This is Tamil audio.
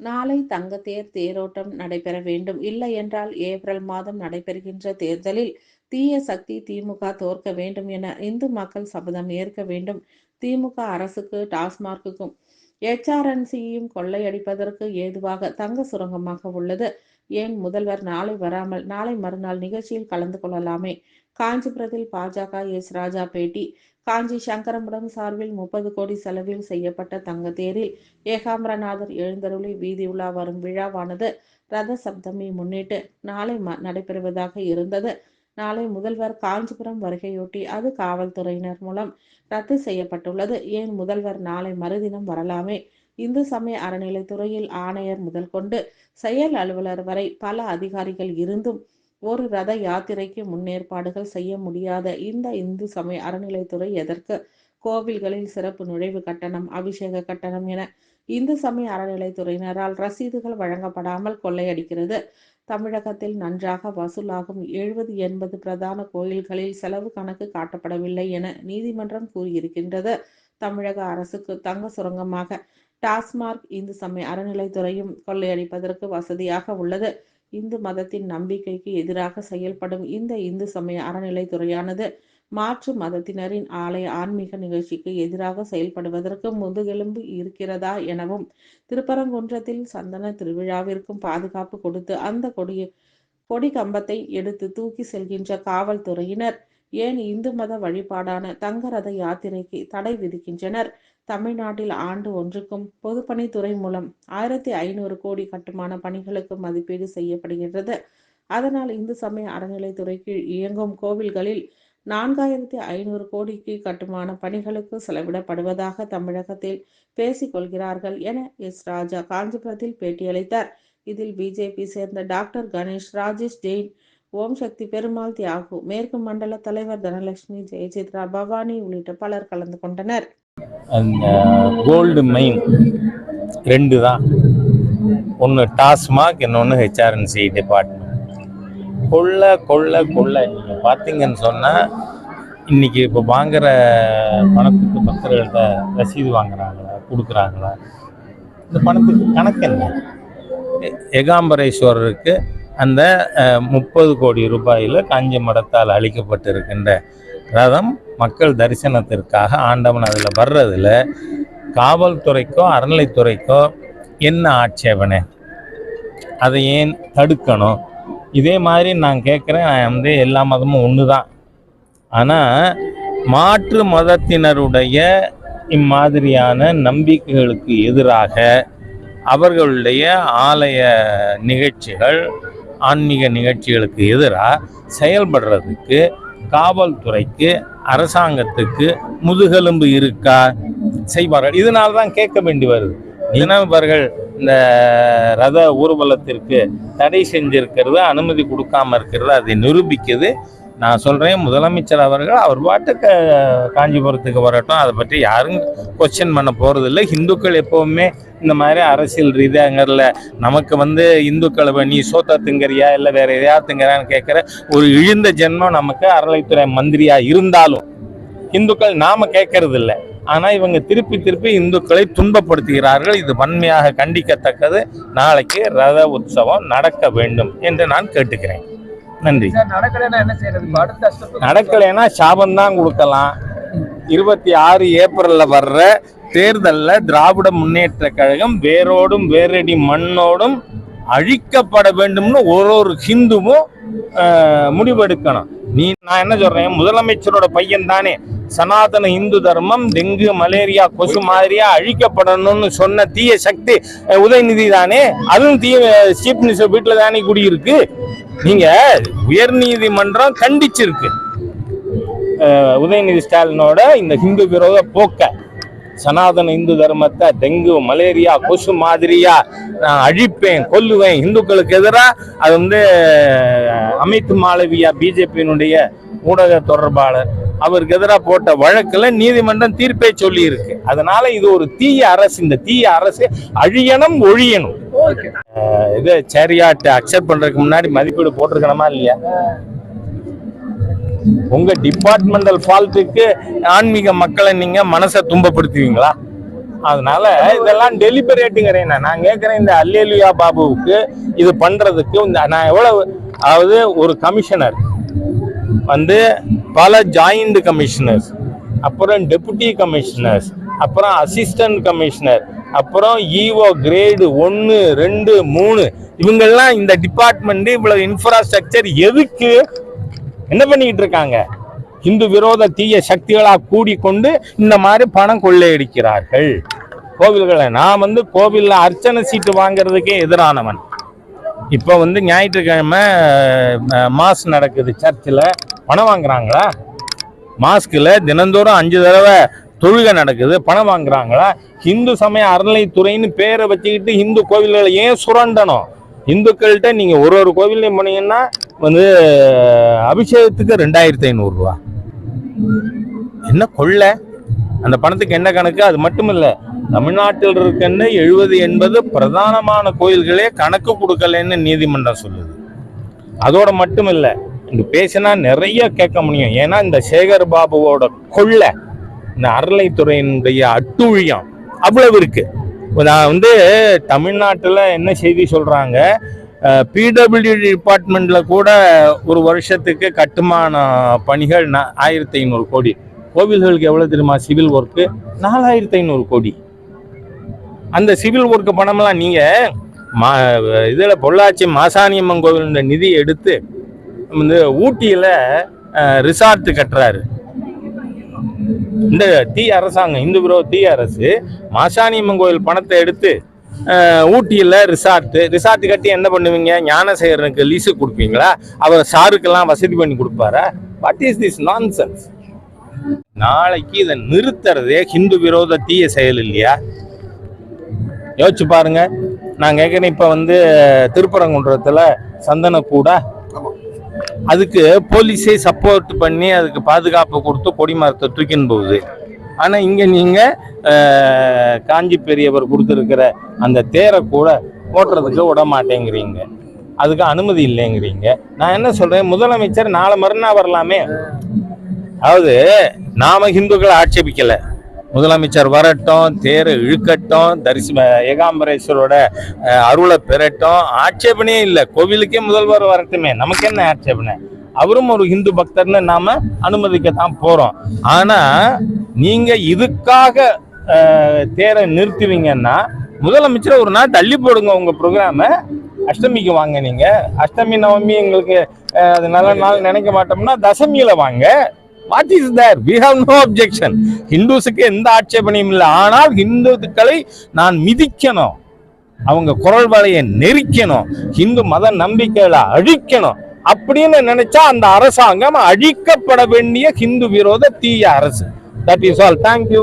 நாளை தங்கத்தேர் தேரோட்டம் நடைபெற வேண்டும். இல்லை என்றால் ஏப்ரல் மாதம் நடைபெறுகின்ற தேர்தலில் தீய சக்தி திமுக தோற்க வேண்டும் என இந்து மக்கள் சபதம் ஏற்க வேண்டும். திமுக அரசுக்கு டாஸ்மார்க்குக்கும் எச்ஆர்என்சியும் கொள்ளையடிப்பதற்கு ஏதுவாக தங்க சுரங்கமாக உள்ளது. ஏன் முதல்வர் நாளை வராமல் நாளை மறுநாள் நிகழ்ச்சியில் கலந்து கொள்ளலாமே? காஞ்சிபுரத்தில் பாஜக எஸ். ராஜா பேட்டி. காஞ்சி சங்கரமடம் சார்பில் முப்பது கோடி செலவில் செய்யப்பட்ட தங்கத்தேரில் ஏகாம்பரநாதர் எழுந்தருளி வீதி உலா வரும் விழாவானது ரத சப்தமி முன்னிட்டு நாளை ம- நடைபெறுவதாக இருந்தது. நாளை முதல்வர் காஞ்சிபுரம் வருகையொட்டி அது காவல்துறையினர் மூலம் ரத்து செய்யப்பட்டுள்ளது. ஏன் முதல்வர் நாளை மறுதினம் வரலாமே? இந்து சமய அறநிலைத்துறையில் ஆணையர் முதல் கொண்டு செயல் அலுவலர் வரை பல அதிகாரிகள் இருந்தும் ஒரு ரத யாத்திரைக்கு முன்னேற்பாடுகள் செய்ய முடியாத இந்த இந்து சமய அறநிலைத்துறை எதற்கு? கோவில்களில் சிறப்பு நுழைவு கட்டணம் அபிஷேக கட்டணம் என இந்து சமய அறநிலைத்துறையினரால் ரசீதுகள் வழங்கப்படாமல் கொள்ளையடிக்கிறது. தமிழகத்தில் நன்றாக வசூலாகும் எழுபது எண்பது பிரதான கோயில்களில் செலவு கணக்கு காட்டப்படவில்லை என நீதிமன்றம் கூறியிருக்கின்றது. தமிழக அரசுக்கு தங்க சுரங்கமாக டாஸ்மார்க் இந்து சமய அறநிலைத்துறையும் கொள்ளையடிப்பதற்கு வசதியாக உள்ளது. இந்து மதத்தின் நம்பிக்கைக்கு எதிராக செயல்படும் இந்த இந்து சமய அறநிலைத்துறையானது மாற்று மதத்தினரின் ஆலய ஆன்மீக நிகழ்ச்சிக்கு எதிராக செயல்படுவதற்கு முதுகெலும்பு இருக்கிறதா எனவும் திருப்பரங்குன்றத்தில் சந்தன திருவிழாவிற்கும் பாதுகாப்பு கொடுத்து அந்த கொடியை கொடி கம்பத்தை எடுத்து தூக்கி செல்கின்ற காவல்துறையினர் ஏன் இந்து மத வழிபாடான தங்கரத யாத்திரைக்கு தடை விதிக்கின்றனர்? தமிழ்நாட்டில் ஆண்டு ஒன்றுக்கும் பொதுப்பணித்துறை மூலம் ஆயிரத்தி ஐநூறு கோடி கட்டுமான பணிகளுக்கு மதிப்பீடு செய்யப்படுகின்றது. அதனால் இந்து சமய அறநிலைத்துறை கீழ் இயங்கும் கோவில்களில் நான்காயிரத்தி ஐநூறு கோடிக்கு கட்டுமான பணிகளுக்கு செலவிடப்படுவதாக தமிழகத்தில் பேசிக்கொள்கிறார்கள் என எஸ். ராஜா காஞ்சிபுரத்தில் பேட்டியளித்தார். இதில் பிஜேபி சேர்ந்த டாக்டர் கணேஷ் ராஜேஷ் ஜெயின் ஓம் சக்தி பெருமாள் தியாகு. மேற்கு மண்டல தலைவர் தனலட்சுமி ஜெயசித்ரா பவானி உள்ளிட்ட பலர் கலந்து கொண்டனர். அந்த கோல்டு மைன் ரெண்டு தான். ஒன்று டாஸ்மாக் இன்னொன்று ஹெச்ஆர்என்சி டிபார்ட்மெண்ட் கொள்ள கொள்ள கொள்ள. நீங்கள் பார்த்தீங்கன்னு சொன்னால் இன்னைக்கு இப்போ வாங்குற பணத்துக்கு பக்தர்கள்ட்ட ரசீது வாங்குறாங்களா கொடுக்குறாங்களா? இந்த பணத்துக்கு கணக்கு என்ன? எ- ஏகாம்பரேஸ்வரருக்கு அந்த முப்பது கோடி ரூபாயில் காஞ்சி மடத்தால் அளிக்கப்பட்டிருக்கின்ற ரதம் மக்கள் தரிசனத்திற்காக ஆண்டவன் அதில் வர்றதில் காவல்துறைக்கோ அறநிலைத்துறைக்கோ என்ன ஆட்சேபனை? அதை ஏன் தடுக்கணும்? இதே மாதிரி நான் கேட்குறேன் நான் வந்து எல்லா மதமும் ஒன்று தான். ஆனால் மாற்று மதத்தினருடைய இம்மாதிரியான நம்பிக்கைகளுக்கு எதிராக அவர்களுடைய ஆலய நிகழ்ச்சிகள் ஆன்மீக நிகழ்ச்சிகளுக்கு எதிராக செயல்படுறதுக்கு காவல்துறைக்கு அரசாங்கத்துக்கு முதுகெலும்பு இருக்கா? செய்வார்கள். இதனால தான் கேட்க வேண்டி வருது. இனவர்கள் இந்த ரத ஊர்வலத்திற்கு தடை செஞ்சிருக்கிறது அனுமதி கொடுக்காம இருக்கிறது அதை நிரூபிக்குது. நான் சொல்கிறேன் முதலமைச்சர் அவர்கள் அவர் பாட்டுக்கு காஞ்சிபுரத்துக்கு வரட்டும் அதை பற்றி யாரும் கொஸ்டின் பண்ண போகிறதில்ல இந்துக்கள் எப்போவுமே இந்த மாதிரி அரசியல் ரீதியாங்கிறதுல நமக்கு வந்து இந்துக்களை நீ சோத்த திங்கறியா இல்லை வேற எதையா திங்கறான்னு கேட்குற ஒரு இழிந்த ஜென்மம் நமக்கு அறநிலைத்துறை மந்திரியா இருந்தாலும் இந்துக்கள் நாம கேட்கறது இல்லை. ஆனா இவங்க திருப்பி திருப்பி இந்துக்களை துன்பப்படுத்துகிறார்கள். இது வன்மையாக கண்டிக்கத்தக்கது. நாளைக்கு ரத உற்சவம் நடக்க வேண்டும் என்று நான் கேட்டுக்கிறேன். நன்றி. நடக்கலைன்னா சாபம் தான் கொடுக்கலாம். இருபத்தி ஆறு ஏப்ரலில் வர்ற தேர்தலில் திராவிட முன்னேற்ற கழகம் வேரோடும் வேரடி மண்ணோடும் அழிக்கப்பட வேண்டும்னு ஒரு ஒரு ஹிந்துவும் முடிவெடுக்கணும். நீ நான் என்ன சொல்றேன்? முதலமைச்சரோட பையன் தானே. சனாதன இந்து தர்மம் டெங்கு மலேரியா கொசு மாதிரியா அழிக்கப்படணும்னு சொன்ன தீய சக்தி உதயநிதி தானே? அதுவும் தீய சீப் மினிஸ்டர் வீட்டில் தானே குடியிருக்கு. நீங்க உயர்நீதிமன்றம் கண்டிச்சிருக்கு. உதயநிதி ஸ்டாலினோட இந்த ஹிந்து விரோத போக்க சனாதன இந்து தர்மத்தை டெங்கு மலேரியா கொசு மாதிரியா நான் அழிப்பேன் கொல்லுவேன் இந்துக்களுக்கு எதிராக அது வந்து அமித் மாளவியா பிஜேபியினுடைய ஊடக தொடர்பாளர் அவருக்கு எதிராக போட்ட வழக்குல நீதிமன்றம் தீர்ப்பே சொல்லி இருக்கு அதனால இது ஒரு தீய அரசு இந்த தீய அரசு அழியணும் ஒழியணும். இது சேரியாட் அக்செப்ட் பண்றதுக்கு முன்னாடி மதிப்பீடு போட்டிருக்கணுமா இல்லையா? உங்க டிபார்ட்மெண்டல் ஃபால்ட்டுக்கு ஆன்மீக மக்களை நீங்க மனசை துன்பப்படுத்துவீங்களா அதனால இதெல்லாம் டெலிபரேட்டுங்கிறேன் நான். நான் கேட்கிறேன் இந்த அல்லேலியா பாபுவுக்கு இது பண்றதுக்கு இந்த நான் எவ்வளவு அதாவது ஒரு கமிஷனர் வந்து பல ஜாயிண்ட் கமிஷனர்ஸ் அப்புறம் டெபுட்டி கமிஷனர்ஸ் அப்புறம் அசிஸ்டன்ட் கமிஷனர் அப்புறம் இஓ கிரேடு ஒன்று ரெண்டு மூணு இவங்கெல்லாம் இந்த டிபார்ட்மெண்ட் இவ்வளவு இன்ஃப்ராஸ்ட்ரக்சர் எதுக்கு என்ன பண்ணிக்கிட்டு இருக்காங்க? இந்து விரோத தீய சக்திகளா கூடிக்கொண்டு இந்த மாதிரி பணம் கொள்ளையடிக்கிறார்கள். கோவில்களை நான் வந்து கோவில்ல அர்ச்சனை சீட்டு வாங்குறதுக்கே எதிரானவன். இப்போ வந்து ஞாயிற்றுக்கிழமை மாஸ் நடக்குது சர்ச்சில். பணம் வாங்குறாங்களா? மாஸ்கில் தினந்தோறும் அஞ்சு தடவை தொழுகை நடக்குது. பணம் வாங்குறாங்களா? இந்து சமய அறநிலைத்துறைன்னு பேரை வச்சுக்கிட்டு இந்து கோவில்களை ஏன் சுரண்டணும்? இந்துக்கள்கிட்ட நீங்கள் ஒரு ஒரு கோவில்லையும் போனீங்கன்னா வந்து அபிஷேகத்துக்கு ரெண்டாயிரத்தி ஐநூறுரூவா என்ன கொள்ளை? அந்த பணத்துக்கு என்ன கணக்கு? அது மட்டும் இல்லை தமிழ்நாட்டில் இருக்கின்ற எழுபது எண்பது பிரதானமான கோயில்களே கணக்கு கொடுக்கலன்னு நீதிமன்றம் சொல்லுது. அதோட மட்டும் இல்லை இங்கே பேசினா நிறைய கேட்க முடியும். ஏன்னா இந்த சேகர் பாபுவோட கொள்ளை இந்த அறநிலைத்துறையினுடைய அட்டுழியம் அவ்வளவு இருக்குது நான் வந்து தமிழ்நாட்டில் என்ன செய்தி சொல்கிறாங்க பிடபிள்யூ டிபார்ட்மெண்ட்டில் கூட ஒரு வருஷத்துக்கு கட்டுமான பணிகள் ந ஆயிரத்தி ஐநூறு கோடி. கோவில்களுக்கு எவ்வளோ தெரியுமா? சிவில் ஒர்க்கு நாலாயிரத்தி ஐநூறு கோடி. அந்த சிவில் ஒர்க்கு பணமெல்லாம் நீங்கள் மா இதில் பொள்ளாச்சி மாசாணியம்மன் கோவில் நிதி எடுத்து வந்து ஊட்டியில் ரிசார்ட் கட்டுறாரு. இந்த தீ அரசாங்கம் இந்து விரோத தீ அரசு மாசாணியம்மன் கோயில் பணத்தை எடுத்து ஊட்டியில் ரிசார்ட்டு ரிசார்ட் ரிசார்ட் கட்டி என்ன பண்ணுவீங்க? ஞானசேகரனுக்கு லீஸு கொடுப்பீங்களா? அவர் சாருக்கெல்லாம் வசதி பண்ணி கொடுப்பாரா? வாட் இஸ் திஸ் நான்சென்ஸ் நாளைக்கு இதை நிறுத்துறதே ஹிந்து விரோத தீய செயல் இல்லையா? யோசிச்சு பாருங்க. நான் கேட்குறேன் இப்போ வந்து திருப்பரங்குன்றத்தில் சந்தனக்கூட அதுக்கு போலீஸே சப்போர்ட் பண்ணி அதுக்கு பாதுகாப்பு கொடுத்து கொடி மரத்தை தூக்கின்னு போகுது. ஆனால் இங்கே நீங்கள் காஞ்சி பெரியவர் கொடுத்துருக்கிற அந்த தேரை கூட ஓட்டுறதுக்கு விட மாட்டேங்கிறீங்க. அதுக்கு அனுமதி இல்லைங்கிறீங்க. நான் என்ன சொல்கிறேன் முதலமைச்சர் நாளை மறுநாள் வரலாமே. அதாவது நாம ஹிந்துக்களை ஆட்சேபிக்கலை. முதலமைச்சர் வரட்டும் தேரை இழுக்கட்டும் தரிசி ஏகாம்பரேஸ்வரோட அருளை பெறட்டும். ஆட்சேபனையே இல்லை. கோவிலுக்கே முதல்வர் வரட்டுமே. நமக்கு என்ன ஆட்சேபனை? அவரும் ஒரு இந்து பக்தர்னு நாம அனுமதிக்கத்தான் போறோம். ஆனா நீங்க இதுக்காக தேரை நிறுத்துவீங்கன்னா முதலமைச்சரை ஒரு நாள் தள்ளி போடுங்க உங்க ப்ரோக்ராம அஷ்டமிக்கு வாங்க நீங்க. அஷ்டமி நவமி எங்களுக்கு அது நல்ல நாள் நினைக்க மாட்டோம்னா தசமியில வாங்க. What is there we have no objection ஹிந்துஸுக்கு எந்த ஆட்சேபனையும் இல்லை. ஆனால் ஹிந்துக்களை நான் மிதிக்கணும். அவங்க குரல் வலையை நெரிக்கணும். ஹிந்து மத நம்பிக்கைகளை அழிக்கணும். அப்படின்னு நினைச்சா அந்த அரசாங்கம் அழிக்கப்பட வேண்டிய ஹிந்து விரோத தீய அரசு. That is all thank you